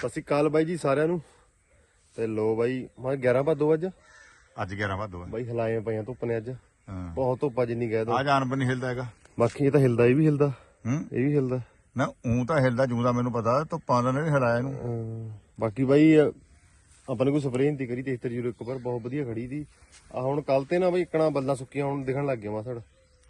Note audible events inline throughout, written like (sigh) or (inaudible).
ਸਤਿ ਸ਼੍ਰੀ ਅਕਾਲ ਬਾਈ ਜੀ ਸਾਰਿਆਂ ਨੂੰ। ਤੇ ਲੋ ਬਾਈ ਮੈਂ 11 ਭਾਦੋ ਅੱਜ? ਅੱਜ 11 ਵਾਧੋ ਹੈ ਬਾਈ ਹਲਾਏ ਪਏ ਆ ਧੁੱਪ ਨੇ ਅੱਜ। ਬਹੁਤ ਧੁੱਪ ਜਿੰਨੀ ਕਹਿ ਦੋ। ਆ ਜਾਨਵਰ ਨਹੀਂ ਹਿਲਦਾ ਹੈਗਾ। ਬਾਕੀ ਇਹ ਤਾਂ ਹਿਲਦਾ ਇਹ ਵੀ ਹਿਲਦਾ। ਹੂੰ? ਇਹ ਵੀ ਹਿਲਦਾ। ਨਾ ਉਂ ਤਾਂ ਹਿਲਦਾ ਜੂੰ ਦਾ ਮੈਨੂੰ ਪਤਾ ਧੁੱਪਾਂ ਦਾ ਨਹੀਂ ਹਿਲਾਇਆ ਇਹਨੂੰ। ਬਾਕੀ ਬਾਈ ਆਪਾਂ ਨੇ ਕੋਈ ਸਪਰੇਅ ਨਹੀਂ ਕਰੀ 7301 ਪਰ ਬਹੁਤ ਵਧੀਆ ਖੜੀ ਦੀ। ਆ ਹੁਣ ਕੱਲ ਤੇ ਨਾ ਬਾਈ ਇਕਣਾ ਬੱਲਾਂ ਸੁੱਕੀਆਂ ਹੁਣ ਦਿਖਣ ਲੱਗ ਗਿਆ ਮਾਸੜ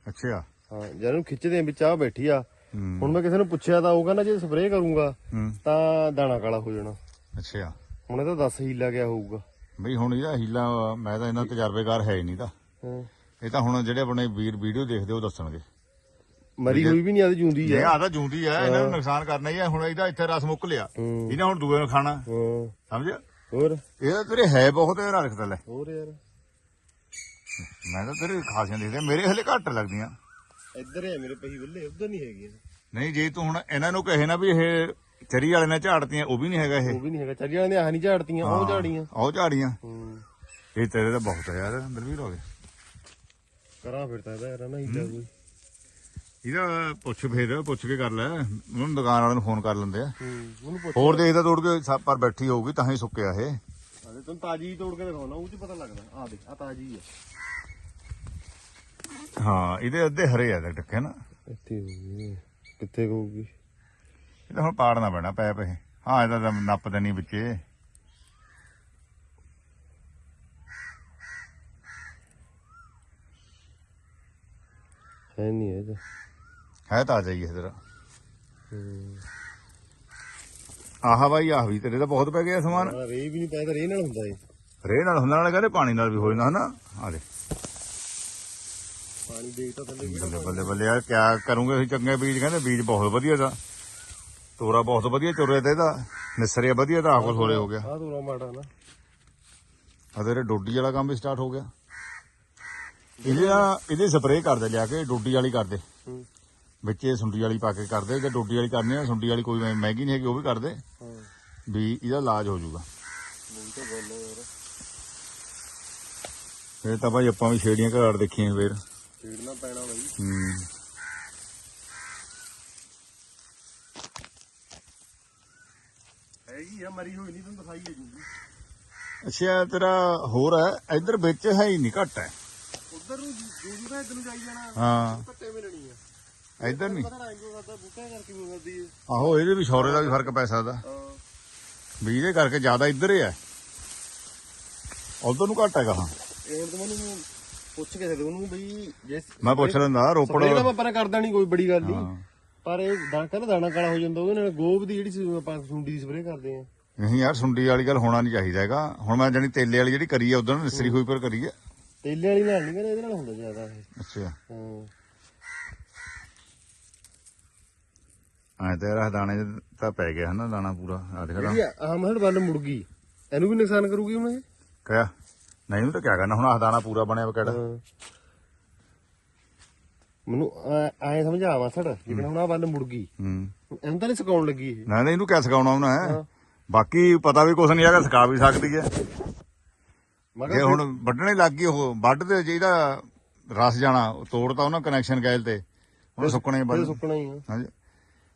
ਅੱਛਾ। ਹਾਂ ਜਦ ਖਿੱਚਦੇ ਵਿੱਚ ਆ ਬੈਠੀ ਆ ਹੁਣ ਮੈਂ ਕਿਸੇ ਨੂੰ ਪੁੱਛਿਆ ਤਾਂ ਉਹ ਕਹਿੰਦਾ ਜੇ ਸਪਰੇਅ ਕਰੂੰਗਾ ਹੂੰ। ਤਾਂ ਦਾਣਾ ਕਾਲਾ ਹੋ ਜਾਣਾ। ਅੱਛਾ। ਹੁਣ ਇਹ ਤਾਂ 10 ਹੀਲਾ ਗਿਆ ਹੋਊਗਾ। ਬਈ ਹੁਣ ਇਹਦਾ ਹੀਲਾ ਮੈਂ ਤਾਂ ਇਹਨਾਂ ਤਜਰਬੇਕਾਰ ਹੈ ਹੀ ਨਹੀਂ ਤਾਂ। ਹਾਂ। ਇਹ ਤਾਂ ਹੁਣ ਜਿਹੜੇ ਆਪਣੇ ਵੀਰ ਵੀਡੀਓ ਦੇਖਦੇ ਉਹ ਦੱਸਣਗੇ। ਮਰੀ ਹੋਈ ਵੀ ਨਹੀਂ ਆਦੀ ਜੂੰਦੀ ਇਹ ਆ ਆ ਤਾਂ ਜੂੰਦੀ ਹੈ ਇਹਨਾਂ ਨੂੰ ਨੁਕਸਾਨ ਕਰਨਾ ਹੀ ਹੈ ਹੁਣ ਇਹਦਾ ਇੱਥੇ ਰਸ ਮੁੱਕ ਲਿਆ। ਇਹਨੇ ਹੁਣ ਦੂਏ ਨੂੰ ਖਾਣਾ। ਹਾਂ। ਸਮਝਿਆ? ਹੋਰ? ਇਹਦਾ ਤੇਰੇ ਹੈ ਬਹੁਤ ਹੈ ਰੱਖਦਾ ਲੈ। ਹੋਰ ਯਾਰ। ਮੈਂ ਤਾਂ ਤੇਰੇ ਖਾਸੀਆਂ ਦੇਖਦੇ ਮੇਰੇ ਹਲੇ ਘੱਟ ਲੱਗਦੀਆਂ। ਇੱਧਰ ਹੈ ਮੇਰੇ ਪਹੀ ਬੱਲੇ ਉੱਧਰ ਨਹੀਂ ਹੈਗੇ ਨਹੀਂ ਜੇ ਤੂੰ ਹੁਣ ਇਹਨਾਂ ਨੂੰ ਕਹੇ ਨਾ ਵੀ ਇਹ ਚਰੀ ਵਾਲੇ ਨੇ ਝਾੜਤੀਆਂ ਉਹ ਵੀ ਨਹੀਂ ਹੈਗਾ ਇਹ। ਉਹ ਵੀ ਨਹੀਂ ਹੈਗਾ। ਚੱਲੀ ਵਾਲਿਆਂ ਨੇ ਆਹ ਨਹੀਂ ਝਾੜਤੀਆਂ ਉਹ ਝਾੜੀਆਂ। ਉਹ ਝਾੜੀਆਂ। ਇਹ ਤੇਰੇ ਤਾਂ ਬਹੁਤ ਯਾਰ ਬਲਵੀਰ ਹੋ ਗਏ ਕਰਾਂ ਫਿਰ ਤਾਂ ਇਹਦਾ ਨਾ ਹੀਲਾ ਕੋਈ। ਇਹਦਾ ਪੁੱਛ ਫੇਰ ਪੁੱਛ ਕੇ ਕਰ ਲੈ। ਉਹਨੂੰ ਦੁਕਾਨ ਵਾਲੇ ਨੂੰ ਫੋਨ ਕਰ ਲੈਂਦੇ ਆ। ਹੋਰ ਦੇਖਦਾ ਤੋੜ ਕੇ ਪਰ ਬੈਠੀ ਹੋਊਗੀ ਤਾਂ ਹੀ ਸੁੱਕਿਆ ਇਹ। ਤੈਨੂੰ ਤਾਜੀ ਤੋੜ ਕੇ ਦਿਖਾਉਣਾ ਉਹ ਚ ਪਤਾ ਲੱਗਦਾ। ਆ ਦੇਖ ਆ ਤਾਜੀ ਹੈ ਹਾਂ ਇਹਦੇ ਅੱਧੇ ਹਰੇ ਆ ਟੱਕੇ ਨਾ। ਇੱਥੇ ਹੋਊਗੀ ਕਿੱਥੇ ਹੋਊਗੀ? ਇਹ ਤਾਂ ਹੁਣ ਪਾੜਨਾ ਪੈਣਾ ਪੈ ਪਏ ਹਾਂ ਇਹਦਾ ਤਾਂ ਨੱਪ ਦੇਣੀ ਵਿੱਚੇ। ਹੈ ਨਹੀਂ ਇਹ ਹੈ ਤਾਂ ਜਾਈ ਇਹ ਤੇਰਾ ਹੂੰ। ਆਹ ਬਾਈ ਆਹ ਵੀ ਤੇਰੇ ਤਾਂ ਬਹੁਤ ਪੈ ਗਿਆ ਸਮਾਨ। ਆ ਰੇ ਵੀ ਨਹੀਂ ਤਾਂ ਰੇ ਨਾਲ ਹੁੰਦਾ ਏ ਰੇ ਨਾਲ ਹੁੰਦਾ ਨਾਲ ਕਹਿੰਦੇ ਪਾਣੀ ਨਾਲ ਵੀ ਹੋ ਜਾਂਦਾ ਹਨਾ। ਆ ਦੇ ਪਾਣੀ ਦੇਖ ਤਾਂ ਥੱਲੇ ਵੀ ਬੱਲੇ ਬੱਲੇ ਬੱਲੇ ਯਾਰ ਕਿਆ ਕਰੂੰਗੇ ਅਸੀਂ ਚੰਗੇ ਬੀਜ ਕਹਿੰਦੇ ਬੀਜ ਬਹੁਤ ਵਧੀਆ ਦਾ। ਤੋਰਾ ਬਹੁਤ ਵਧੀਆ ਚੁਰਿਆ ਤੇ ਇਹਦਾ। ਨਿਸਰਿਆ ਵਧੀਆ ਤਾਂ ਆਪ ਥੋੜੇ ਹੋ ਗਿਆ। ਆ ਤੋਰਾ ਮਾੜਾ ਨਾ। ਆ ਤੇਰੇ ਡੋਡੀ ਵਾਲਾ ਕੰਮ ਵੀ ਸਟਾਰਟ ਹੋ ਗਿਆ। ਇਹਦੇ ਨਾ ਇਹਦੇ ਸਪਰੇਅ ਕਰਦੇ ਲਿਆ ਕੇ ਡੋਡੀ ਵਾਲੀ ਕਰਦੇ। ਹੂੰ। ਵਿੱਚ ਇਹ ਸੁੰਡੀ ਵਾਲੀ ਪਾ ਕੇ ਕਰਦੇ ਜੇ ਡੋਡੀ ਵਾਲੀ ਕਰਨੀ ਆ ਸੁੰਡੀ ਵਾਲੀ ਕੋਈ ਮਹਿੰਗੀ ਨਹੀਂ ਹੈਗੀ ਉਹ ਵੀ ਕਰਦੇ। ਹਾਂ। ਵੀ ਇਹਦਾ ਇਲਾਜ ਹੋ ਜਾਊਗਾ। ਫਿਰ ਤਾਂ ਭਾਈ ਆਪਾਂ ਵੀ ਛੇੜੀਆਂ ਘਰ ਦੇਖੀਆਂ ਫੇਰ। ਛੇੜਨਾ ਪੈਣਾ ਬਾਈ। ਹੂੰ। ਹੈਗੀ ਆ ਮਰੀ ਹੋਈ ਨਹੀਂ ਤੈਨੂੰ ਦਿਖਾਈ ਹੈ ਜੂਗੀ। ਅੱਛਾ ਤੇਰਾ ਹੋਰ ਹੈ ਇੱਧਰ ਵਿੱਚ ਹੈ ਹੀ ਨਹੀਂ ਘੱਟ ਹੈ। ਉਧਰ ਨੂੰ ਤਾਂ ਇੱਧਰ ਨੂੰ ਜਾਈ ਜਾਣਾ ਹਾਂ। ਪੱਟੇ ਮਿਲਣੀ ਆ। ਇੱਧਰ ਨਹੀਂ। ਪਤਾ ਇੰਗੋ ਕਰਦਾ ਬੂਟਾ ਕਰਕੇ ਹੋ ਸਕਦੀ ਹੈ ਆਹੋ ਇਹਦੇ ਵੀ ਸ਼ੌਰੇ ਦਾ ਵੀ ਫ਼ਰਕ ਪੈ ਸਕਦਾ। ਵੀ ਇਹਦੇ ਕਰਕੇ ਜ਼ਿਆਦਾ ਇੱਧਰ ਹੀ ਹੈ। ਉਧਰ ਨੂੰ ਘੱਟ ਹੈਗਾ ਹਾਂ। ਇਹ ਹੁਣ ਤਾਂ ਮੈਨੂੰ ਪੁੱਛ ਕੇ ਸਕਦੇ ਉਹਨੂੰ ਬਈ ਜੇ ਮੈਂ ਪੁੱਛ ਲੈਂਦਾ ਰੋਪੜ ਸਪਰੇਅ ਆਪਾਂ ਕਰਦਾ ਨਹੀਂ ਕੋਈ ਬੜੀ ਗੱਲ ਨਹੀਂ। ਪਰ ਇਹ ਦਾਣਾ ਕਹਿੰਦਾ ਦਾਣਾ ਕਾਲਾ ਹੋ ਜਾਂਦਾ ਉਹਦੇ ਨਾਲ ਗੋਬ ਦੀ ਜਿਹੜੀ ਆਪਾਂ ਸੁੰਡੀ ਦੀ ਸਪਰੇਅ ਕਰਦੇ ਆ। ਨਹੀਂ ਯਾਰ ਸੁੰਡੀ ਵਾਲੀ ਗੱਲ ਹੋਣਾ ਨਹੀਂ ਚਾਹੀਦਾ ਹੈਗਾ। ਹੁਣ ਮੈਂ ਜਾਨੀ ਤੇਲੇ ਵਾਲੀ ਜਿਹੜੀ ਕਰੀ ਹੈ ਉਧਰ ਨਿਸਰੀ ਹੋਈ ਪਰ ਕਰੀ ਹੈ ਤੇਲੇ ਵਾਲੀ ਨਾਲ ਨਹੀਂ ਕਹਿੰਦਾ ਇਹਦੇ ਨਾਲ ਹੁੰਦਾ ਜ਼ਿਆਦਾ ਅੱਛਾ। ਹਾਂ। ਐ ਤੇਰਾ ਦਾਣੇ ਤਾਂ ਪੈ ਗਿਆ ਹਨਾ ਦਾਣਾ ਪੂਰਾ। ਆ ਦੇਖ ਲਾ ਜਿਹੜੀ ਆਹਮਦ ਵੱਲ ਮੁੜ ਗਈ ਇਹਨੂੰ ਵੀ ਨੁਕਸਾਨ ਕਰੂਗੀ ਹੁਣ ਇਹ? ਕਿਆ? ਨਹੀਂ ਉਹ ਤਾਂ ਕਿਆ ਕਰਨਾ ਹੁਣ ਆਹ ਦਾਣਾ ਪੂਰਾ ਬਣਿਆ ਵਾ ਕਿਹੜਾ। ਹਾਂ। ਮੈਨੂੰ ਐ ਸਮਝਾ ਮਾਸੜ ਜਿਵੇਂ ਹੁਣ ਆ ਵੱਲ ਮੁੜ ਗਈ। ਹੂੰ। ਇਹਨੂੰ ਤਾਂ ਨਹੀਂ ਸਕਾਉਣ ਲੱਗੀ ਇਹ। ਨਾ ਨਹੀਂ ਇਹਨੂੰ ਕਿਆ ਸਿਖਾਉਣਾ ਉਹਨਾਂ ਹੈ? ਬਾਕੀ ਪਤਾ ਵੀ ਕੁਛ ਨਹੀਂ ਹੈਗਾ ਸਿਖਾ ਵੀ ਸਕਦੀ ਹੈ। ਮੈਂ ਜੇ ਕਿਹਾ ਹੁਣ ਵੱਢਣੇ ਲੱਗ ਗਈ ਉਹ ਵੱਢ ਤੇ ਜਿਹਦਾ ਰਸ ਜਾਣਾ ਉਹ ਤੋੜਤਾ ਉਹਨਾਂ ਕਨੈਕਸ਼ਨ ਗੈਲ ਤੇ ਹੁਣ ਸੁੱਕਣੇ ਫਿਰ ਸੁੱਕਣਾ ਹੀ ਆ। ਹਾਂਜੀ।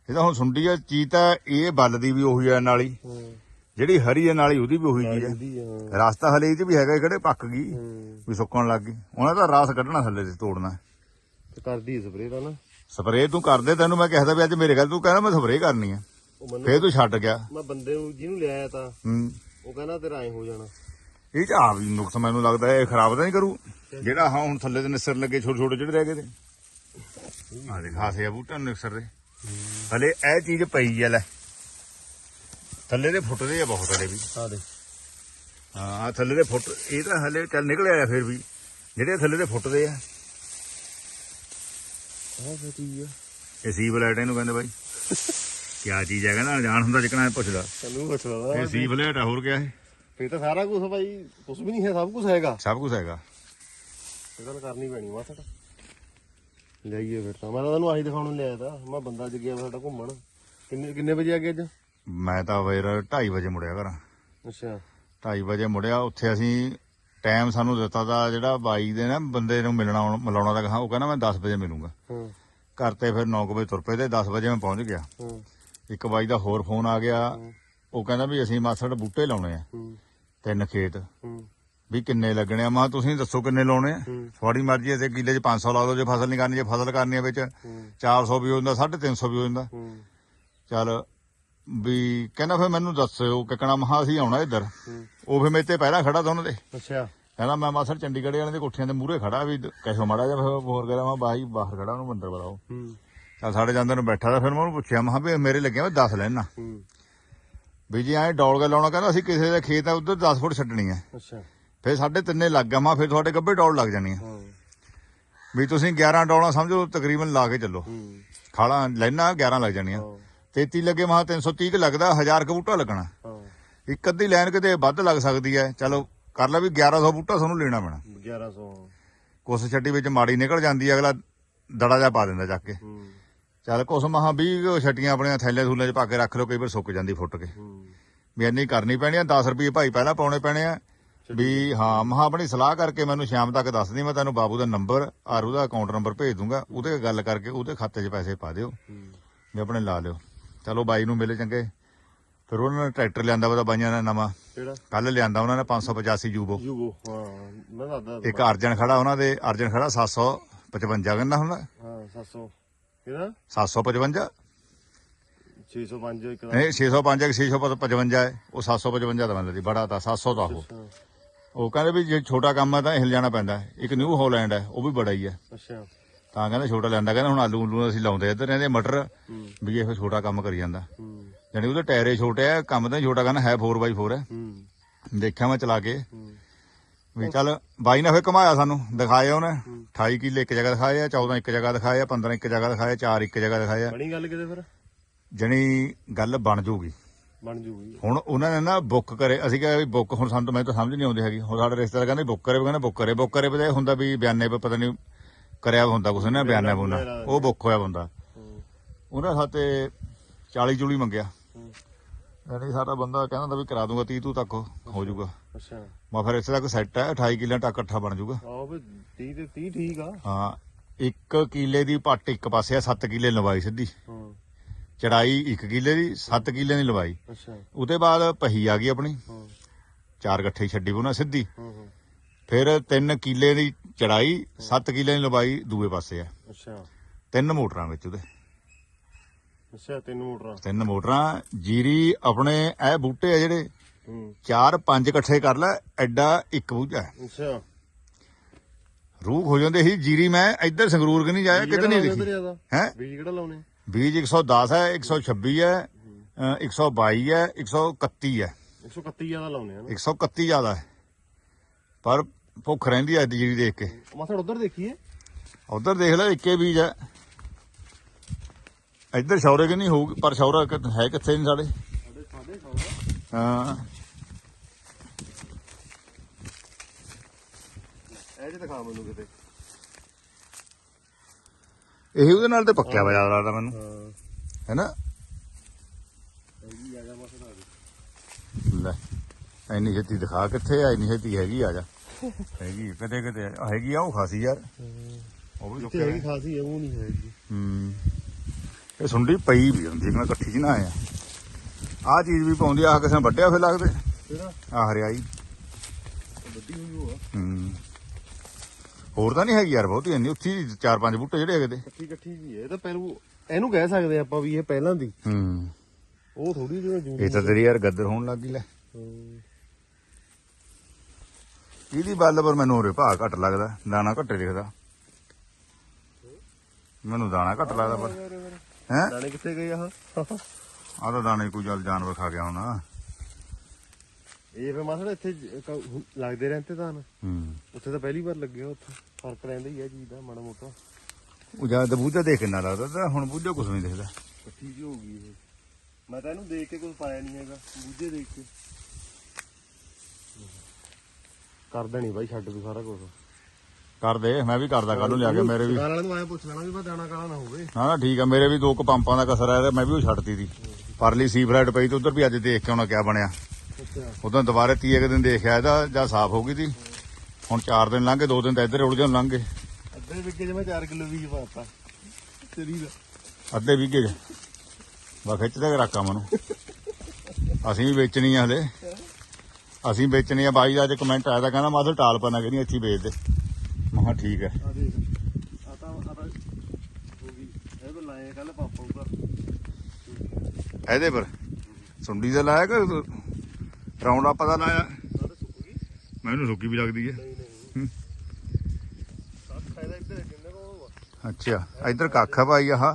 ਇਹ ਤਾਂ ਹੁਣ ਸੁੰਡੀ ਆ ਚੀਜ਼ ਤਾਂ ਇਹ ਬੱਲ ਦੀ ਵੀ ਉਹੀ ਆ ਨਾਲੀ। ਹਾਂ। ਜਿਹੜੀ ਹਰੀ ਆ ਨਾਲੀ ਉਹਦੀ ਵੀ ਉਹੀ ਜੀ ਹੈ। ਇਹਦੀ ਆ ਰਸਤਾ ਹਲੇ ਇਹ 'ਚ ਵੀ ਹੈਗਾ ਕਿਹੜੇ ਪੱਕ ਗਈ? ਹੂੰ। ਵੀ ਸੁੱਕਣ ਲੱਗ ਗਈ। ਉਹਨਾਂ ਦਾ ਰਸ ਕੱਢਣਾ ਥੱਲੇ ਤੇ ਤੋੜਨਾ। ਤੇ ਕਰਦੀ ਸਪਰੇਅ ਤਾਂ ਨਾ। ਸਪਰੇਅ ਤੂੰ ਕਰਦੇ ਤੈਨੂੰ ਮੈਂ ਕਹਿਦਾ ਵੀ ਅੱਜ ਮੇਰੇ ਘਰ ਤੂੰ ਕਹਿੰਦਾ ਮੈਂ ਸਪਰੇਅ ਕਰਨੀ ਆ। ਉਹ ਮੈਨੂੰ ਫੇਰ ਤੂੰ ਛੱਡ ਗਿਆ। ਮੈਂ ਬੰਦੇ ਨੂੰ ਜਿਹਨੂੰ ਲਿਆਇਆ ਤਾਂ ਹੂੰ। ਉਹ ਕਹਿੰਦਾ ਤੇਰਾ ਐ ਹੋ ਜਾਣਾ। ਇਹ ਚ ਆ ਵੀ ਨੁਕਸ ਮੈਨੂੰ ਲੱਗਦਾ ਇਹ ਖਰਾਬ ਤਾਂ ਨਹੀਂ ਕਰੂ। ਜਿਹੜਾ ਹਾਂ ਹੁਣ ਥੱਲੇ ਤੇ ਨਿਸਰ ਲੱਗੇ ਛੋਟੇ ਛੋਟੇ ਜਿਹੜੇ ਰਹਿ ਗਏ ਤੇ। ਆ ਦੇ ਖਾਸੇ ਆ ਬੂਟਾ ਨੂੰ ਨਿਸਰ ਦੇ। ਹਲੇ ਇਹ ਚੀਜ਼ ਪਈ ਆ ਲੈ। ਥੱਲੇ ਦੇ ਫੁੱਟਦੇ ਆ ਬਹੁਤ ਹਲੇ ਵੀ। ਆ ਦੇ ਹਾਂ ਆਹ ਥੱਲੇ ਦੇ ਫੁੱਟ ਇਹ ਤਾਂ ਹਲੇ ਚੱਲ ਨਿਕਲ ਆਇਆ ਫਿਰ ਵੀ। ਜਿਹੜੇ ਥੱਲੇ ਦੇ ਫੁੱਟਦੇ ਆ। ਆ ਫੇ ਕੀ ਆ? ਇਹ ਲਾਈਟ ਇਹਨੂੰ ਕਹਿੰਦੇ ਬਾਈ। ਕਿਆ ਚੀਜ਼ ਹੈ ਕਹਿੰਦਾ ਅਣਜਾਣ ਹੁੰਦਾ ਜਿਕਣਾ ਪੁੱਛਦਾ। ਤੈਨੂੰ ਪੁੱਛਦਾ ਇਹ ਸੀਵ ਲਾਈਟ ਆ ਹੋਰ ਕਿਆ ਇਹ? ਫੇ ਤਾਂ ਸਾਰਾ ਕੁਝ ਭਾਈ ਕੁਝ ਵੀ ਨਹੀਂ ਹੈ ਸਭ ਕੁਝ ਹੈਗਾ। ਸਭ ਕੁਝ ਹੈਗਾ। ਇਹ ਗੱਲ ਕਰਨੀ ਪੈਣੀ ਮਾਸੜ ਜਾਈਏ ਫਿਰ ਤਾਂ। ਮੈਂ ਤੁਹਾਨੂੰ ਆਹੀ ਦਿਖਾਉਣ ਨੂੰ ਲਿਆਇਆ ਤਾਂ। ਮੈਂ ਬੰਦਾ ਅੱਜ ਗਿਆ ਵਾ ਸਾਡਾ ਘੁੰਮਣ। ਕਿੰਨੇ ਕਿੰਨੇ ਵਜੇ ਆ ਗਿਆ ਅੱਜ? ਮੈਂ ਤਾਂ ਫਿਰ 2:30 ਵਜੇ ਮੁੜਿਆ ਘਰਾਂ। ਅੱਛਾ। 2:30 ਵਜੇ ਮੁੜਿਆ ਉੱਥੇ ਅਸੀਂ ਟਾਈਮ ਸਾਨੂੰ ਦਿੱਤਾ ਦਾ ਜਿਹੜਾ ਬਾਈ ਦੇ ਨਾ ਬੰਦੇ ਨੂੰ ਮਿਲਣਾ ਆਉਣ- ਮਿਲਾਉਣਾ ਦਾ ਕਹਾ ਉਹ ਕਹਿੰਦਾ ਮੈਂ 10 ਵਜੇ ਮਿਲੂੰਗਾ। ਹਾਂ। ਘਰ ਤੇ ਫਿਰ 9 ਵਜੇ ਤੁਰ ਪਏ ਤੇ 10 ਵਜੇ ਮੈਂ ਪਹੁੰਚ ਗਿਆ। ਹਾਂ। ਇੱਕ ਬਾਈ ਦਾ ਹੋਰ ਫੋਨ ਆ ਗਿਆ। ਉਹ ਕਹਿੰਦਾ ਵੀ ਅਸੀਂ ਮਾਸੜ ਬੂਟੇ ਲਾਉਣੇ ਆ। ਹੂੰ। ਤਿੰਨ ਖੇਤ। ਹੂੰ। ਵੀ ਕਿੰਨੇ ਲੱਗਣੇ ਆ? ਮੈਂ ਤੁਸੀਂ ਦੱਸੋ ਕਿੰਨੇ ਲਾਉਣੇ ਆ? ਹੂੰ। ਤੁਹਾਡੀ ਮਰਜ਼ੀ ਐ ਤੇ ਕਿੱਲੇ 'ਚ 500 ਲਾ ਦਿਓ ਜੇ ਫਸਲ ਨਹੀਂ ਕਰਨੀ ਜੇ ਫਸਲ ਕਰਨੀ ਆ ਵਿੱਚ ਹੂੰ। 400 ਵੀ ਹੋ ਜਾਂਦਾ 350 ਵੀ ਹੋ ਜਾਂਦਾ। ਹੂੰ। ਚੱਲ ਵੀ ਕਹਿੰਦਾ ਫਿਰ ਮੈਨੂੰ ਦੱਸਿਓ ਕਿਕਣਾ ਮਹਾ ਅਸੀਂ ਆਉਣਾ ਇੱਧਰ। ਉਹ ਫਿਰ ਮੇਰੇ ਤੇ ਪਹਿਲਾਂ ਖੜਾ ਦੋਨਾਂ ਦੇ ਅੱਛਾ। ਕਹਿੰਦਾ ਮੈਂ ਮਾਸੜ ਚੰਡੀਗੜ੍ਹ ਵਾਲਿਆਂ ਦੇ ਕੋਠੀਆਂ ਦੇ ਮੂਹਰੇ ਖੜਾ ਵੀ ਕਿਸੋ ਮਾੜਾ ਜਿਹਾ ਫਿਰ ਹੋਰ ਕਰਾਂ ਮੈਂ ਬਾਈ ਬਾਹਰ ਖੜਾ ਉਹਨੂੰ ਅੰਦਰ ਬੁਲਾਓ ਹੂੰ। ਚੱਲ ਸਾਡੇ ਜਾਂਦੇ ਨੂੰ ਬੈਠਾ ਤਾਂ ਫਿਰ ਮੈਂ ਉਹਨੂੰ ਪੁੱਛਿਆ ਮੈਂ ਕਿਹਾ ਵੀ ਮੇਰੇ ਲੱਗਿਆ ਮੈਂ 10 ਲੈਣਾ ਹੂੰ। ਵੀ ਜੀ ਐਂ ਡੌਲ ਕੇ ਲਾਉਣਾ ਕਹਿੰਦਾ ਅਸੀਂ ਕਿਸੇ ਦੇ ਖੇਤ ਆ ਉਧਰ 10 ਫੁੱਟ ਛੱਡਣੀ ਆ। ਅੱਛਾ। ਫਿਰ ਸਾਡੇ ਤਿੰਨੇ ਲੱਗ ਗਿਆ ਮੈਂ ਫਿਰ ਤੁਹਾਡੇ ਗੱਭੇ ਡੌਲ ਲੱਗ ਜਾਣੀ ਆ ਹਾਂ। ਵੀ ਤੁਸੀਂ 11 ਡੌਲਾਂ ਸਮਝੋ ਤਕਰੀਬਨ ਲਾ ਕੇ ਚੱਲੋ। ਖਾਲਾ ਲੈਣਾ 11 ਲੱਗ ਜਾਣੀਆਂ। 33 ਲੱਗੇ ਮਹਾ 330 ਕੁ ਲੱਗਦਾ 1000 ਕ ਬੂਟਾ ਲੱਗਣਾ। ਇੱਕ ਅੱਧੀ ਲਾਈਨ ਕਿਤੇ ਵੱਧ ਲੱਗ ਸਕਦੀ ਹੈ। ਚਲੋ ਕਰ ਲੈ ਵੀ 1100 ਬੂਟਾ ਤੁਹਾਨੂੰ ਲੈਣਾ ਪੈਣਾ। 1100 ਕੁਛ ਛੱਡੀ ਵਿੱਚ ਮਾੜੀ ਨਿਕਲ ਜਾਂਦੀ ਹੈ ਅਗਲਾ ਦੜਾ ਜਾ ਪਾ ਦਿੰਦਾ ਚੱਕ ਕੇ। ਚੱਲ ਕੁਛ ਮਹਾ 20 ਛੱਟੀਆਂ ਆਪਣੀਆਂ ਥੈਲੇ ਥੂਲੇ 'ਚ ਪਾ ਕੇ ਰੱਖ ਲਓ ਕਈ ਵਾਰ ਸੁੱਕ ਜਾਂਦੀ ਫੁੱਟ ਕੇ। ਵੀ ਇੰਨੀ ਕਰਨੀ ਪੈਣੀ ਆ 10 ਰੁਪਏ ਭਾਈ ਪਹਿਲਾਂ ਪਾਉਣੇ ਪੈਣੇ ਆ। ਵੀ ਹਾਂ ਮਹਾ ਆਪਣੀ ਸਲਾਹ ਕਰਕੇ ਮੈਨੂੰ ਸ਼ਾਮ ਤੱਕ ਦੱਸ ਦੀ ਮੈਂ ਤੈਨੂੰ ਬਾਬੂ ਦਾ ਨੰਬਰ ਆਰੂ ਦਾ ਅਕਾਊਂਟ ਨੰਬਰ ਭੇਜ ਦੂੰਗਾ ਉਹਦੇ ਗੱਲ ਕਰਕੇ ਉਹਦੇ ਖਾਤੇ 'ਚ ਪੈਸੇ ਪਾ ਦਿਓ। ਵੀ ਆਪਣੇ ਲਾ ਲਿਓ। ਚਲੋ ਬਾਈ ਨੂੰ ਮਿਲੇ ਚੰਗੇ। ਫਿਰ ਉਹਨਾਂ ਨੇ ਟਰੈਕਟਰ ਲਿਆਂਦਾ ਵਾ ਤਾਂ ਬਾਈਆਂ ਨੇ ਨਵਾਂ। ਕਿਹੜਾ? ਕੱਲ ਲਿਆਂਦਾ ਉਹਨਾਂ ਨੇ 585 ਯੂਬੋ। ਯੂਗੋ ਹਾਂ ਮੈਂ ਦੱਸਦਾ ਇੱਕ ਅਰਜਨ ਖੜਾ ਉਹਨਾਂ ਦੇ ਅਰਜਨ ਖੜਾ 755 ਕਹਿੰਦਾ ਹੁੰਦਾ। ਹਾਂ 700 ਕਿਹਦਾ 755 605 ਇੱਕ ਨਹੀਂ 605 ਕਿ 655 ਹੈ? ਉਹ 755 ਦਾ ਮਤਲਬ ਬੜਾ ਤਾਂ 700 ਦਾ ਉਹ। ਉਹ ਕਹਿੰਦੇ ਵੀ ਜੇ ਛੋਟਾ ਕੰਮ ਹੈ ਤਾਂ ਹਿਲ ਜਾਣਾ ਪੈਂਦਾ। ਇੱਕ ਨਿਊ ਹਾਲੈਂਡ ਹੈ ਉਹ ਵੀ ਬੜਾ ਹੀ ਹੈ। ਅੱਛਾ। ਤਾਂ ਕਹਿੰਦਾ ਛੋਟਾ ਲੈਂਦਾ ਕਹਿੰਦਾ ਹੁਣ ਆਲੂ ਉਲੂ ਅਸੀਂ ਲਾਉਂਦੇ ਇੱਧਰ ਇਹਦੇ ਮਟਰ ਵੀ ਇਹ ਛੋਟਾ ਕੰਮ ਕਰੀ ਜਾਂਦਾ। ਜਾਣੀ ਉਹਦੇ ਟਾਇਰੇ ਛੋਟੇ ਆ ਕੰਮ ਤਾਂ ਛੋਟਾ ਕਹਿੰਦਾ ਹੈ 4x4 ਹੈ ਹੂੰ। ਦੇਖਿਆ ਮੈਂ ਚਲਾ ਕੇ। ਵੀ ਚੱਲ ਬਾਈ ਨੇ ਫਿਰ ਘਮਾਇਆ ਸਾਨੂੰ ਦਿਖਾਇਆ ਉਹਨੇ। 28 ਕਿੱਲੇ ਇੱਕ ਜਗ੍ਹਾ ਦਿਖਾਏ ਆ 14 ਇੱਕ ਜਗ੍ਹਾ ਦਿਖਾਏ ਆ 15 ਇੱਕ ਜਗ੍ਹਾ ਦਿਖਾਏ ਆ 4 ਇੱਕ ਜਗ੍ਹਾ ਦਿਖਾਏ ਆ। ਬਣੀ ਗੱਲ ਕਿਤੇ ਫਿਰ? ਜਣੀ ਗੱਲ ਬਣ ਜੂਗੀ। ਬਣ ਜੂਗੀ। ਹੁਣ ਉਹਨਾਂ ਨੇ ਨਾ ਬੁੱਕ ਕਰੇ ਅਸੀਂ ਕਿਹਾ ਵੀ ਬੁੱਕ ਹੁਣ ਸਾਨੂੰ ਤਾਂ ਮੈਨੂੰ ਤਾਂ ਸਮਝ ਨਹੀਂ ਆਉਂਦੀ ਹੈਗੀ। ਹੁਣ ਸਾਡੇ ਰਿਸ਼ਤੇਦਾਰ ਕਹਿੰਦੇ ਬੁੱਕ ਕਰੇ ਕਹਿੰਦੇ ਬੁੱਕ ਕਰੇ ਬੁੱਕ ਕਰੇ ਇਹ ਹੁੰਦਾ ਵੀ ਬਿਆਨੇ ਪਤਾ ਨਹੀਂ ਕਰਿਆ ਹੁੰਦਾ ਕੁਛ ਨੇ ਬਿਆਨਾ ਬੁਨਾ ਉਹ ਬੁੱਕ ਹੋਇਆ ਬੰਦਾ। ਹੂੰ। ਉਹਨਾਂ ਖਾਤੇ 40 ਚੂਲੀ ਮੰਗਿਆ। ਯਾਨੀ ਸਾਡਾ ਬੰਦਾ ਕਹਿੰਦਾ ਹੁੰਦਾ ਵੀ ਕਰਾ ਦੂੰਗਾ 30 ਤੂੰ ਤੱਕ ਹੋ ਜਾਊਗਾ। ਅੱਛਾ। ਮੈਂ ਫਿਰ ਇੱਥੇ ਤੱਕ ਸੈੱਟ ਹੈ 28 ਕਿੱਲਿਆਂ ਤੱਕ ਇਕੱਠਾ ਬਣ ਜਾਊਗਾ। ਆਹ ਵੀ 30 ਤੇ 30 ਠੀਕ ਆ। ਹਾਂ ਇੱਕ ਕਿੱਲੇ ਦੀ ਪੱਟ ਇੱਕ ਪਾਸੇ ਆ 7 ਕਿੱਲੇ ਲੰਬਾਈ ਸਿੱਧੀ। ਹਾਂ। ਚੜਾਈ 1 ਕਿੱਲੇ ਦੀ 7 ਕਿੱਲੇ ਦੀ ਲੰਬਾਈ ਅੱਛਾ। ਉਹਦੇ ਬਾਅਦ ਪਹੀ ਆ ਗਈ ਆਪਣੀ। ਹਾਂ। ਚਾਰ ਗੱਠੇ ਛੱਡੀ ਬੁਨਾ ਸਿੱਧੀ। ਹਾਂ ਹਾਂ। ਫਿਰ 3 ਕਿੱਲੇ ਦੀ ਚੜਾਈ 7 ਕਿੱਲੇ ਦੀ ਲੰਬਾਈ ਦੂਏ ਪਾਸੇ ਆ। ਅੱਛਾ। ਤਿੰਨ ਮੋਟਰਾਂ ਵਿੱਚ ਉਹਦੇ। ਅੱਛਾ ਤਿੰਨ ਮੋਟਰਾਂ। ਤਿੰਨ ਮੋਟਰਾਂ ਜੀਰੀ ਆਪਣੇ ਇਹ ਬੂਟੇ ਆ ਜਿਹੜੇ ਹੂੰ। ਚਾਰ ਪੰਜ ਇਕੱਠੇ ਕਰ ਲੈ ਐਡਾ ਇੱਕ ਬੂਝਾ ਹੈ। ਅੱਛਾ। ਰੂਹ ਹੋ ਜਾਂਦੇ ਸੀ ਜੀਰੀ ਮੈਂ ਇੱਧਰ ਸੰਗਰੂਰ ਕਿ ਨਹੀਂ ਜਾਇਆ ਕਿਤੇ ਨਹੀਂ ਲਿਖੀ ਹੈ? ਬੀਜ ਕਿਹੜਾ ਲਾਉਣੇ ਬੀਜ 110 ਹੈ 126 ਹੈ ਅ, 122 ਹੈ 131 ਹੈ। 131 ਜ਼ਿਆਦਾ ਲਾਉਣੇ ਆ ਨਾ। 131 ਜ਼ਿਆਦਾ ਹੈ। ਪਰ ਭੁੱਖ ਰਹਿੰਦੀ ਹੈ ਜੀਰੀ ਦੇਖ ਕੇ। ਮਸੜ ਉਧਰ ਦੇਖੀਏ। ਉਧਰ ਦੇਖ ਲੈ ਇੱਕੇ ਬੀਜ ਹੈ ਇੱਧਰ ਸ਼ੌਰੇ ਕਿ ਨਹੀਂ ਹੋਊਗੀ ਪਰ ਸ਼ੌਰਾ ਹੈ ਕਿੱਥੇ ਨਹੀਂ ਸਾਡੇ? ਹਾਂ। ਇਹ ਜੇ ਦਿਖਾ ਮੈਨੂੰ ਕਿਤੇ। ਇਹ ਉਹਦੇ ਨਾਲ ਤੇ ਪੱਕਿਆ ਜ਼ਿਆਦਾ ਲੱਗਦਾ ਮੈਨੂੰ। ਹੈਨਾ? ਆ ਆ ਲੈ। ਐਨੀ ਛੇਤੀ ਦਿਖਾ ਕਿੱਥੇ ਆ ਐਨੀ ਛੇਤੀ ਹੈਗੀ ਆ ਜਾ। (laughs) ਹੈਗੀ ਕਿਤੇ ਕਿਤੇ ਹੈਗੀ ਆ ਉਹ ਖਾਸੀ ਯਾਰ। ਉਹ ਵੀ ਤੇ ਲੁੱਕੇ ਹੈਗੀ ਖਾਸੀ ਹੈ ਉਹ ਨਹੀਂ ਹੈਗੀ। ਹੂੰ। ਇਹ ਸੁੰਡੀ ਪਈ ਵੀ ਹੁੰਦੀ ਮੈਂ ਇਕੱਠੀ ਨਾ ਆਇਆ। ਆ ਚੀਜ਼ ਵੀ ਪਾਉਂਦੀ ਆ ਕਿਸੇ ਨੇ ਫਿਰ ਲੱਗਦੇ। ਆ ਹਰਿਆਈ। ਵੱਡੀ ਹੋਈ ਹੂੰ। ਹੋਰ ਤਾਂ ਨਹੀਂ ਹੈਗੀ ਯਾਰ ਬਹੁਤੀ ਇੰਨੀ ਉੱਥੀ ਚਾਰ ਪੰਜ ਬੂਟੇ ਜਿਹੜੇ ਹੈਗੇ ਤੇ। ਇਕੱਠੀ ਇਕੱਠੀ ਜੀ ਹੈ। ਇਹ ਤਾਂ ਪਹਿਲੂ ਇਹਨੂੰ ਕਹਿ ਸਕਦੇ ਆਪਾਂ ਵੀ ਇਹ ਪਹਿਲਾਂ ਦੀ। ਹੂੰ। ਉਹ ਥੋੜੀ ਜਿਹੀ ਜੂਨ ਇਹ ਤਾਂ ਤੇਰੀ ਯਾਰ ਗੱਦਰ ਹੋਣ ਲੱਗੀ ਲੈ। ਇਹਦੀ ਬੱਲ ਪਰ ਮੈਨੂੰ ਉਰੇ ਭਾਅ ਘੱਟ ਲੱਗਦਾ ਦਾਣਾ ਘੱਟੇ ਦਿਖਦਾ। ਮੈਨੂੰ ਦਾਣਾ ਘੱਟ ਲੱਗਦਾ ਪਰ ਹੈ? ਦਾਣੇ ਕਿੱਥੇ ਗਏ ਆਹ ਆ ਤਾਂ ਦਾਣੇ ਕੋਈ ਜਲ ਜਾਨਵਰ ਖਾ ਗਿਆ ਹੋਣਾ। ਇਹ ਫੇ ਮਸੜ ਇੱਥੇ ਜ- ਲੱਗਦੇ ਰਹਿੰਦੇ ਤਾਂ ਹੂੰ। ਉੱਥੇ ਤਾਂ ਪਹਿਲੀ ਵਾਰ ਲੱਗਿਆ ਉੱਥੇ। ਫ਼ਰਕ ਰਹਿੰਦਾ ਹੀ ਆ ਚੀਜ਼ ਦਾ ਮਾੜਾ ਮੋਟਾ। ਉਹ ਜਦ ਬੂਝਾ ਦੇਖ ਕਿੰਨਾ ਲੱਗਦਾ ਤਾਂ ਹੁਣ ਬੂਝਾ ਕੁਝ ਨਹੀਂ ਦਿਖਦਾ। ਇਕੱਠੀ ਜੀ ਹੋ ਗਈ ਇਹ। ਮੈਂ ਤਾਂ ਇਹਨੂੰ ਦੇਖ ਕੇ ਕੁਝ ਪਾਇਆ ਨਹੀਂ ਹੈਗਾ ਬੂਝੇ ਦੇਖ ਕੇ। ਕਰ ਦੇਣੀ ਬਾਈ ਛੱਡ ਤੂੰ ਸਾਰਾ ਕੁਝ ਕਰ ਦੇ ਮੈਂ ਵੀ ਕਰਦਾ ਕੱਲ ਨੂੰ ਲਿਆ ਕੇ ਮੇਰੇ ਵੀ। ਵਾਲੇ ਨੂੰ ਆਇਆ ਪੁੱਛ ਲੈਣਾ ਵੀ ਮੈਂ ਦਾਣਾ ਕਾਲਾ ਨਾ ਹੋਵੇ। ਨਾ ਨਾ ਠੀਕ ਆ ਮੇਰੇ ਵੀ ਦੋ ਕੁ ਪੰਪਾਂ ਦਾ ਕਸਰ ਆਇਆ ਤੇ ਮੈਂ ਵੀ ਉਹ ਛੱਡਤੀ ਸੀ। ਪਰਲੀ ਸੀ ਫਰਾਈਡ ਪਈ ਤੇ ਉਧਰ ਵੀ ਅੱਜ ਦੇਖ ਕੇ ਆਉਣਾ ਕਿਆ ਬਣਿਆ। ਅੱਛਾ। ਉਦੋਂ ਦੁਬਾਰੇ ਤੀਏ ਕੁ ਦਿਨ ਦੇਖਿਆ ਇਹਦਾ ਜਾਂ ਸਾਫ਼ ਹੋ ਗਈ ਸੀ। ਹੁਣ 4 ਦਿਨ ਲੰਘ ਗਏ 2 ਦਿਨ ਤਾਂ ਇੱਧਰ ਉੜ ਜਾਣ ਲੰਘ ਗਏ। ਅੱਧੇ ਵਿੱਕੇ ਮੈਂ 4 ਕਿਲੋ ਬੀਜ ਪਾਤਾ ਤੇਰੀ ਦਾ। ਅੱਧੇ ਵੀਗੇ ਚ। ਬਾ ਖਿੱਚ ਦੇ ਰੱਖਾ ਮਨੂੰ ਅਸੀਂ ਵੀ ਵੇਚਣੀ ਆ ਹਲੇ। ਅਸੀਂ ਵੇਚਣੀ ਆ ਬਾਈ ਦਾ ਅੱਜ ਕਮੈਂਟ ਆਇਆ ਤਾਂ ਕਹਿੰਦਾ ਮਾਧੋ ਟਾਲ ਪਨਾ ਕਹਿੰਦੀ ਇੱਥੇ ਵੇਚ ਦੇ। ਮੈਂ ਕਿਹਾ ਠੀਕ ਹੈ। ਆ ਦੇਖ ਆ ਤਾਂ ਆ ਤਾਂ ਹੋ ਗਈ। ਇਹ ਤਾਂ ਲਾਏ ਕੱਲ ਪਾਪਾ ਉਗਾ ਇਹਦੇ ਪਰ ਸੁੰਡੀ ਦਾ ਲਾਇਆ ਕਿ ਰਾਉਂਡ ਅਪ ਦਾ ਲਾਇਆ? ਆ ਤਾਂ ਸੁੱਕ ਗਈ। ਮੈਨੂੰ ਸੁੱਕੀ ਵੀ ਲੱਗਦੀ ਹੈ। ਨਹੀਂ ਨਹੀਂ ਕੱਖ ਫਾਇਦਾ ਇੱਧਰ ਕਿੰਨੇ ਕੋ ਅੱਛਾ ਇੱਧਰ ਕੱਖ ਆ ਭਾਈ ਆਹ।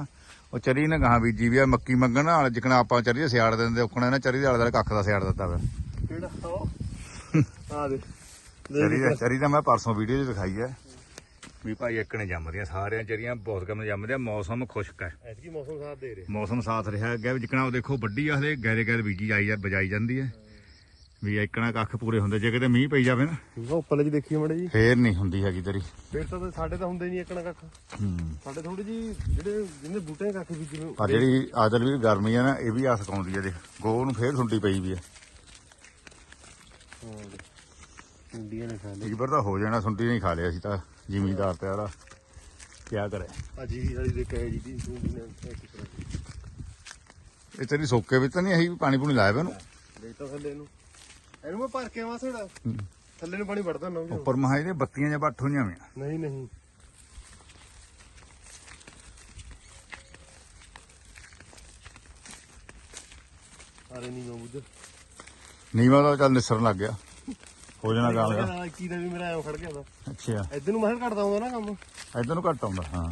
ਉਹ ਚਰੀ ਨੇ ਗਾਂ ਬੀਜੀ ਵੀ ਆ ਮੱਕੀ ਮੰਗਣ ਨਾਲ ਜਿਕਣਾ ਆਪਾਂ ਚਰੀ ਦੇ ਸਿਆੜ ਦਿੰਦੇ ਉਖਣਾ ਇਹਨਾਂ ਚਰੀ ਦੇ ਆਲੇ ਦੁਆਲੇ ਕੱਖ ਦਾ ਸਿਆੜ ਦਿੱਤਾ ਵਾ। ਆ ਦੇ। ਚਰੀ ਦਾ ਚਰੀ ਦਾ ਮੈਂ ਪਰਸੋਂ ਵੀਡੀਓ 'ਚ ਦਿਖਾਈ ਹੈ ਵੀ ਭਾਈ ਇੱਕ ਨੇ ਜੰਮਦੀਆਂ ਸਾਰਿਆਂ ਚਰੀਆਂ ਬਹੁਤ ਕੰਮ ਜੰਮਦੀਆਂ ਮੌਸਮ ਖੁਸ਼ਕ ਹੈ। ਐਤਕੀ ਮੌਸਮ ਸਾਥ ਦੇ ਰਿਹਾ। ਮੌਸਮ ਸਾਥ ਰਿਹਾ ਅੱਗੇ ਵੀ ਜਿਕਣਾ ਉਹ ਦੇਖੋ ਵੱਡੀ ਆ ਹਲੇ ਗੈਰੇ ਗੈਰ ਬੀਜੀ ਆਈ ਜਾ ਬਜਾਈ ਜਾਂਦੀ ਹੈ ਵੀ ਇੱਕਣਾ ਕੱਖ ਪੂਰੇ ਹੁੰਦੇ ਜੇ ਕਿਤੇ ਮੀਂਹ ਪਈ ਜਾਵੇ ਨਾ। ਉਹ ਉੱਪਰਲੇ ਜੀ ਦੇਖੀਏ ਮੜੇ ਜੀ। ਫੇਰ ਨਹੀਂ ਹੁੰਦੀ ਹੈਗੀ ਤੇਰੀ। ਫੇਰ ਤਾਂ ਸਾਡੇ ਤਾਂ ਹੁੰਦੇ ਨਹੀਂ ਇੱਕਣਾ ਕੱਖ। ਹੂੰ। ਸਾਡੇ ਥੋੜੀ ਜੀ ਜਿਹੜੇ ਜਿਹਨੇ ਬੂਟੇ ਕੱਖ ਵੀ ਜਿਵੇਂ ਪਰ ਜਿਹੜੀ ਆਦਲ ਵੀ ਗਰਮੀ ਆ ਨਾ ਇਹ ਵੀ ਆ ਸਕਾਉਂਦੀ ਆ ਦੇਖ। ਗੋ ਨੂੰ ਫੇਰ ਸੁੰਡੀ ਪਈ ਵੀ ਆ। ਇੰਡੀਆ ਨੇ ਖਾ ਤਾਂ ਹੋ ਜਾਣਾ ਸੁੰਡੀ ਨਹੀਂ ਖਾ ਲਿਆ ਸੀ ਤਾਂ। ਜ਼ਿਮੀਦਾਰ ਤੇ ਆਲਾ। ਕੀ ਕਰੇ? ਆ ਜੀ ਵਾਲੀ ਦੇ ਕਹੇ ਜੀ ਦੀ ਇੰਡੀ ਨੇ ਇੱਕ ਤਰ੍ਹਾਂ ਇਹ ਤੇਰੀ ਸੋਕੇ ਵਿੱਚ ਤਾਂ ਨਹੀਂ ਆਹੀ ਪਾਣੀ ਪੂਣੀ ਲਾਇਆ ਵੇ ਇਹਨੂੰ? ਦੇ ਤਾਂ ਥੱਲੇ ਨੂੰ ਇਹਨੂੰ ਮੈਂ ਭਰ ਕੇ ਆਵਾਂ ਸੜਾ ਥੱਲੇ ਨੂੰ ਪਾਣੀ ਵੜਦਾ ਨਾ ਉਹ ਉੱਪਰ ਮਹਾ ਇਹਦੇ ਬੱਤੀਆਂ ਜਾਂ ਬੱਠ ਹੋਈਆਂ ਵੀਆਂ ਨਹੀਂ ਨਹੀਂ। ਅਰੇ ਨਹੀਂ ਬੁੱਝ। ਨੀਵਾ ਦਾ ਚੱਲ ਨਿਸਰਨ ਲੱਗ ਗਿਆ। ਹੋ ਜਾਣਾ ਕਾਮਯਾਬ ਕੀ ਦਾ ਵੀ ਮੇਰਾ ਐਂ ਖੜ ਗਿਆ ਦਾ ਅੱਛਾ। ਇੱਧਰ ਨੂੰ ਮੈਂ ਘਟਦਾ ਹੁੰਦਾ ਨਾ ਕੰਮ। ਇਧਰ ਨੂੰ ਘੱਟ ਆਉਂਦਾ ਹਾਂ।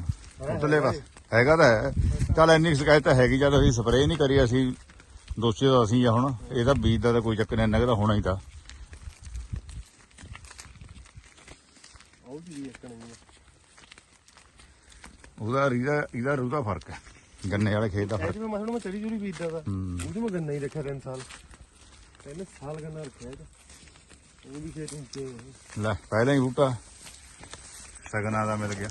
ਉਧਰਲੇ ਬਸ ਹੈਗਾ ਤਾਂ ਹੈ। ਚੱਲ ਇੰਨੀ ਕੁ ਸ਼ਿਕਾਇਤ ਤਾਂ ਹੈਗੀ ਜਦ ਅਸੀਂ ਸਪਰੇਅ ਨਹੀਂ ਕਰੀ ਅਸੀਂ ਦੋਸ਼ੀ ਤਾਂ ਅਸੀਂ ਆ ਹੁਣ। ਇਹਦਾ ਬੀਜ ਦਾ ਤਾਂ ਕੋਈ ਚੱਕਰ ਨਹੀਂ ਇੰਨਾ ਕੁ ਤਾਂ ਹੋਣਾ ਹੀ ਤਾਂ। ਉਹ ਵੀ ਇੱਕ ਨਹੀਂ ਉਹਦਾ ਰੀਦਾ ਇਹਦਾ ਰੂ ਦਾ ਫ਼ਰਕ ਹੈ। ਗੰਨੇ ਵਾਲੇ ਖੇਤ ਦਾ ਫ਼ਰਕ। ਜਿਵੇਂ ਮੈਂ ਮੈਂ ਚੜੀ ਚੁੜੀ ਬੀਜਦਾ ਦਾ ਹੂੰ। ਉਹਦੇ ਮੈਂ ਗੰਨਾ ਹੀ ਰੱਖਿਆ ਤਿੰਨ ਸਾਲ। ਤਿੰਨ ਸਾਲ ਗੰਨਾ ਰੱਖਿਆ ਇਹਦਾ। ਉਹ ਵੀ ਖੇਤ। ਲੈ ਪਹਿਲਾਂ ਹੀ ਬੂਟਾ। ਸਗਨਾ ਦਾ ਮਿਲ ਗਿਆ।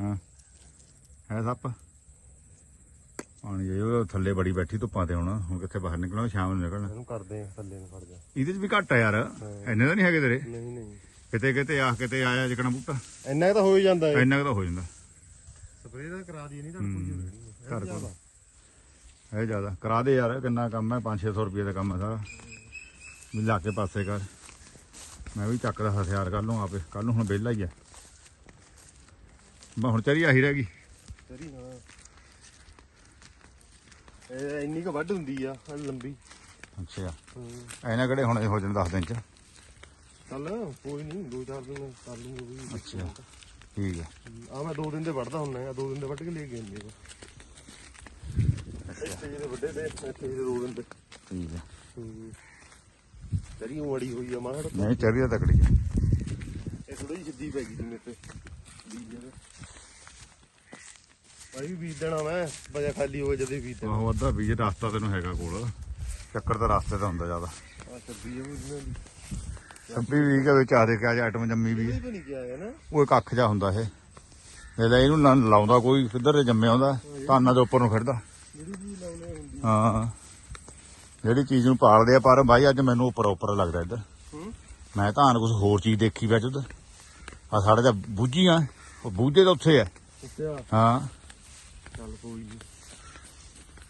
ਹਾਂ। ਹੈ ਸੱਪ? ਪਾਣੀ ਜਾਈ ਉਹ ਥੱਲੇ ਬੜੀ ਬੈਠੀ ਧੁੱਪਾਂ ਤੇ ਹੁਣ। ਹੁਣ ਕਿੱਥੇ ਬਾਹਰ ਨਿਕਲਣਾ ਸ਼ਾਮ ਨੂੰ ਨਿਕਲਣਾ। ਇਹਨੂੰ ਕਰਦੇ ਆ ਥੱਲੇ ਨੂੰ ਫੜ ਜਾ। ਇਹਦੇ 'ਚ ਵੀ ਘੱਟ ਆ ਯਾਰ। ਇੰਨੇ ਤਾਂ ਨਹੀਂ ਹੈਗੇ ਤੇਰੇ? ਨਹੀਂ ਨਹੀਂ। ਕਿਤੇ ਕਿਤੇ ਆ ਕਿਤੇ ਆਇਆ ਜਿਕਣਾ ਬੂਟਾ। ਇੰਨਾ ਕੁ ਤਾਂ ਹੋ ਹੀ ਜਾਂਦਾ ਇੰਨਾ ਕੁ ਤਾਂ ਹੋ ਜਾਂਦਾ। ਸਪਰੇਅ ਦਾ ਕਰਾ ਦਈਏ ਨਹੀਂ ਤਾਂ ਕੋਈ ਹੋ। ਘਰ ਜਾਣੀ ਕੋਲ। ਇਹ ਜ਼ਿਆਦਾ। ਕਰਾ ਦੇ ਯਾਰ ਕਿੰਨਾ ਕੰਮ ਹੈ? 5-600 ਰੁਪਏ ਦਾ ਕੰਮ ਹੈ ਸਾਰਾ। ਵੀ ਲਾ ਕੇ ਪਾਸੇ ਕਰ। ਮੈਂ ਵੀ ਚੱਕਦਾ ਹਥਿਆਰ ਕਰ ਲਵਾਂ ਆਪੇ। ਕੱਲ ਨੂੰ ਹੁਣ ਵਿਹਲਾ ਹੀ ਆ। ਬਾ ਹੁਣ ਚਰੀ ਆਹੀ ਰਹਿ ਗਈ। ਤੇਰੀ ਹਾਂ ਇਹ ਇੰਨੀ ਕੁ ਵੱਢ ਹੁੰਦੀ ਆ ਲੰਬੀ। ਅੱਛਾ। ਐਨਾ ਕਿਹੜੇ ਹੁਣ ਇਹ ਹੋ ਜਾਣ 10 ਦਿਨ ਚ? ਚੱਲ ਕੋਈ ਨਹੀਂ ਦੋ ਚਾਰ ਦਿਨ ਕਰ ਲੂੰਗਾ। ਵੀ ਅੱਛਾ। ਠੀਕ ਹੈ। ਆ ਮੈਂ ਦੋ ਦਿਨ ਦੇ ਵੱਢਦਾ ਹੁੰਦਾ ਆ ਦੋ ਦਿਨ ਦੇ ਵੱਢ ਕੇ ਲੈ ਕੇ ਆਉਂਦੇ ਆ। ਇੱਥੇ ਜਿਹੇ ਵੱਡੇ ਤੇ ਇੱਥੇ ਜਿਹੇ ਦੋ ਦਿਨ ਤੇ। ਠੀਕ ਹੈ। ਹੂੰ ਤੇਰੀ ਉਮੜੀ ਹੋਈ ਆ ਮਾਹੜ ਨਹੀਂ ਚਰੀ ਤਾਂ ਤਕੜੀ ਹੈ ਇਹ ਥੋੜੀ ਜਿਹੀ ਸਿੱਧੀ ਪੈ ਗਈ ਸੀ ਮੇਰੇ ਤੇ। ਬੀਜ ਦੇ ਭਾਈ ਵੀ ਬੀਜ ਦੇਣਾ ਮੈਂ ਬਜਾ ਖਾਲੀ ਹੋਵੇ ਜਦੇ ਬੀਜ ਦੇਣਾ। ਆਹੋ ਅੱਧਾ ਬੀਜ ਰਸਤਾ ਤੈਨੂੰ ਹੈਗਾ ਕੋਲ। ਚੱਕਰ ਤਾਂ ਰਸਤੇ ਤਾਂ ਹੁੰਦਾ ਜ਼ਿਆਦਾ। ਆ ਸੱਬੀ ਉਹ ਇਹਨਾਂ ਦੀ। ਸੱਬੀ ਵੀ ਕੇ ਵਿੱਚ ਆ ਦੇ ਕੇ ਆਈਟਮ ਜੰਮੀ ਵੀ ਹੈ। ਇਹ ਤਾਂ ਨਹੀਂ ਕਿਹਾ ਹੈ ਨਾ ਉਹ ਇੱਕ ਅੱਖ ਜਾ ਹੁੰਦਾ ਇਹ। ਲੈ ਇਹਨੂੰ ਲਾਉਂਦਾ ਕੋਈ ਕਿੱਧਰ ਜੰਮਿਆ ਹੁੰਦਾ। ਧਾਨਾਂ ਦੇ ਉੱਪਰ ਨੂੰ ਫਿਰਦਾ। ਹਾਂ। ਜਿਹੜੀ ਚੀਜ਼ ਨੂੰ ਪਾਲਦੇ ਆ ਪਰ ਭਾਈ ਅੱਜ ਮੈਨੂੰ ਉੱਪਰ ਉੱਪਰ ਲੱਗਦਾ ਇੱਧਰ। ਮੈਂ ਧਾਨ ਕੁਝ ਹੋਰ ਚੀਜ਼ ਦੇਖੀ ਵਿੱਚ ਉੱਧਰ। ਆ ਸਾਡੇ ਤਾਂ ਬੂਝੀਆਂ ਉਹ ਬੂਝੇ ਤਾਂ ਉੱਥੇ ਆ। ਹਾਂ। ਚੱਲ ਕੋਈ ਨਹੀਂ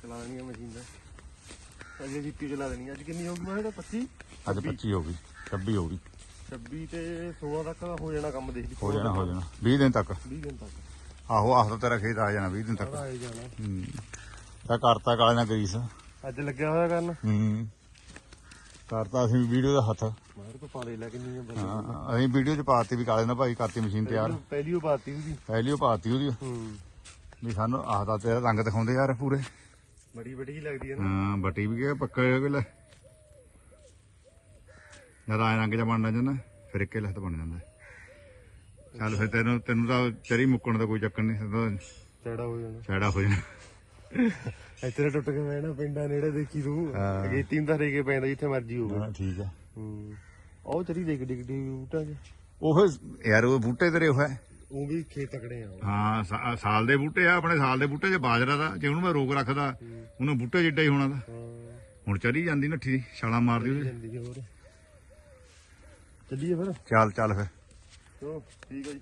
ਚਲਾ ਦੇਣੀ ਆ ਮਸ਼ੀਨ। ਦਾ ਅਜੇ ਜੀਤੀ ਚਲਾ ਦੇਣੀ ਆ। ਅੱਜ ਕਿੰਨੀ ਹੋ ਗਈ ਮੈਂ ਕਿਹਾ? 25 ਅੱਜ 25 ਹੋ ਗਈ। 26 ਹੋ ਗਈ। 26 ਤੇ 16 ਤੱਕ ਹੋ ਜਾਣਾ ਕੰਮ ਦੇਖ ਲਈ। ਹੋ ਜਾਣਾ ਹੋ ਜਾਣਾ। 20 ਦਿਨ ਤੱਕ। 20 ਦਿਨ ਤੱਕ। ਆਹੋ ਆਹ ਤਾਂ ਤੇਰਾ ਖੇਤ ਆ ਜਾਣਾ 20 ਦਿਨ ਤੱਕ। ਆਏ ਜਾਣਾ। ਹੂੰ। ਤਾਂ ਕਰਤਾ ਕਾਲੇ ਨਾਲ ਗਰੀਸ। ਅੱਜ ਲੱਗਿਆ ਹੋਇਆ ਕਰਨ? ਹੂੰ। ਕਰਤਾ ਅਸੀਂ ਵੀਡੀਓ ਦਾ ਹੱਥ। ਮਾਰ ਕੋ ਪਾਲੇ ਲੈ ਕਿੰਨੀ ਬੰਦੇ ਹਾਂ ਅਸੀਂ ਵੀਡੀਓ ਚ ਪਾਤੀ ਵੀ ਕਾਲੇ ਨਾਲ ਭਾਈ ਕਰਤੀ ਮਸ਼ੀਨ ਤਿਆਰ। ਪਹਿਲੀ ਉਹ ਪਾਤੀ ਉਹਦੀ। ਪਹਿਲੀ ਉਹ ਪਾਤੀ ਉਹਦੀ। ਹੂੰ। ਵੀ ਸਾਨੂੰ ਆਹ ਤਾਂ ਤੇਰਾ ਰੰਗ ਦਿਖਾਉਂਦੇ ਯਾਰ ਪੂਰੇ। ਬੜੀ ਬੜੀ ਜਿਹੀ ਲੱਗਦੀ ਹੈ ਨਾ। ਹਾਂ ਬਟੀ ਵੀ ਗਿਆ ਪੱਕਾ ਜਿਹਾ ਕੋਈ ਲੈ ਆਏ ਰੰਗ ਜਾ ਬਣਨਾ ਜਾਂਦਾ ਫਿਰ ਇੱਕੇ ਲੱਤ ਬਣ ਜਾਂਦਾ। ਚੱਲ ਫਿਰ ਤੈਨੂੰ ਤੈਨੂੰ ਤਾਂ ਚਰੀ ਮੁੱਕਣ ਦਾ ਕੋਈ ਚੱਕਰ ਨਹੀਂ ਸਿੱਧਾ ਚੜਾ ਹੋ ਜਾਣਾ। ਛੜਾ ਹੋ ਜਾਣਾ। ਇੱਥੇ ਟੁੱਟ ਕੇ ਮੈਂ ਨਾ ਪਿੰਡਾਂ ਨੇੜੇ ਦੇਖੀ ਤੂੰ। ਹਾਂ। ਅਗੇਤੀ ਦਾ ਰੇ ਕੇ ਪੈਂਦਾ ਜਿੱਥੇ ਮਰਜ਼ੀ ਹੋਵੇ। ਹਾਂ, ਠੀਕ ਹੈ ਹੂੰ। ਉਹ ਚਰੀ ਡਿੱਗ ਡਿੱਗ ਡਿੱਗ ਬੂਟਾ ਚ ਉਹ ਯਾਰ ਉਹ ਬੂਟੇ ਤੇਰੇ ਹੋਇਆ ਉਹ ਵੀ ਖੇਤ ਤਕੜੇ ਆ ਹਾਂ ਸਾ- ਸਾਲ ਦੇ ਬੂਟੇ ਆ ਆਪਣੇ ਸਾਲ ਦੇ ਬੂਟੇ 'ਚ ਬਾਜਰਾ ਦਾ ਜੇ ਉਹਨੂੰ ਮੈਂ ਰੋਕ ਰੱਖਦਾ ਉਹਨੂੰ ਬੂਟੇ ਜਿੱਡਾ ਹੀ ਹੋਣਾ ਦਾ। ਹਾਂ। ਹੁਣ ਚਰੀ ਜਾਂਦੀ ਨੱਠੀ ਦੀ ਛਾਲਾਂ ਮਾਰਦੀ ਉਹਦੇ। ਜਾਂਦੀ ਹੈ ਹੋਰ। ਚੱਲੀਏ ਫਿਰ। ਚੱਲ ਚੱਲ ਫਿਰ। ਚਲੋ ਠੀਕ ਹੈ ਜੀ।